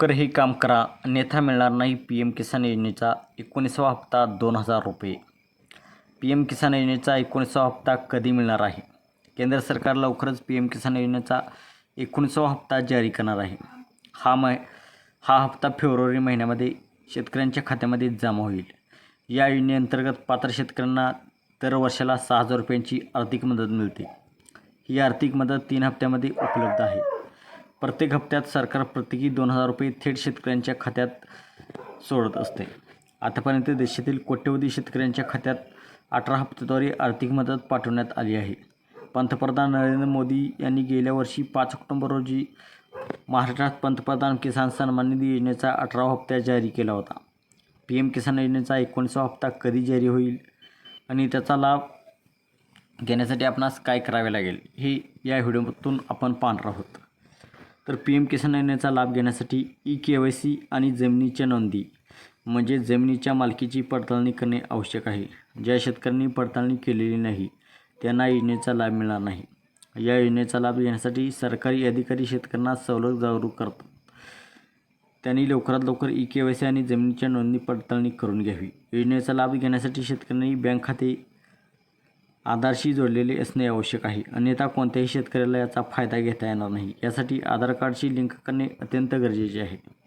लवकर हे काम करा. अन्यथा मिळणार नाही पी एम किसान योजनेचा एकोणीसावा हप्ता दोन हजार रुपये. पी एम किसान योजनेचा एकोणीसावा हप्ता कधी मिळणार आहे? केंद्र सरकार लवकरच पी एम किसान योजनेचा एकोणीसावा हप्ता जारी करणार आहे. हा मै हा हप्ता फेब्रुवारी महिन्यामध्ये शेतकऱ्यांच्या खात्यामध्ये जमा होईल. या योजनेअंतर्गत पात्र शेतकऱ्यांना दर वर्षाला सहा हजार रुपयांची आर्थिक मदत मिळते. ही आर्थिक मदत तीन हप्त्यामध्ये उपलब्ध आहे. प्रत्येक हप्त्यात सरकार प्रत्येकी दोन हजार रुपये थेट शेतकऱ्यांच्या खात्यात सोडत असते. आतापर्यंत देशातील कोट्यवधी शेतकऱ्यांच्या खात्यात अठरा हप्त्याद्वारे आर्थिक मदत पाठवण्यात आली आहे. पंतप्रधान नरेंद्र मोदी यांनी गेल्या वर्षी पाच ऑक्टोबर रोजी महाराष्ट्रात पंतप्रधान किसान सन्मान निधी योजनेचा अठरावा हप्ता जारी केला होता. पी एम किसान योजनेचा एकोणीसावा हप्ता कधी जारी होईल आणि त्याचा लाभ घेण्यासाठी आपणास काय करावे लागेल हे या व्हिडिओतून आपण पाहणार आहोत. तर पी एम किसान योजनेचा लाभ घेण्यासाठी ई के वाय सी आणि जमिनीच्या नोंदी म्हणजे जमिनीच्या मालकीची पडताळणी करणे आवश्यक आहे. ज्या शेतकऱ्यांनी पडताळणी केलेली नाही त्यांना योजनेचा लाभ मिळणार नाही. या योजनेचा लाभ घेण्यासाठी सरकारी अधिकारी शेतकऱ्यांना सवलत जागरूक करतात. त्यांनी लवकरात लवकर ई के वाय सी आणि जमिनीच्या नोंदणी पडताळणी करून घ्यावी. योजनेचा लाभ घेण्यासाठी शेतकऱ्यांनी बँक खाते आधारशी जोडलेले असणे आवश्यक आहे. अन्यथा कोणत्याही शेतकऱ्याला याचा फायदा घेता येणार नाही. यासाठी आधार कार्डशी लिंक करणे अत्यंत गरजेचे आहे.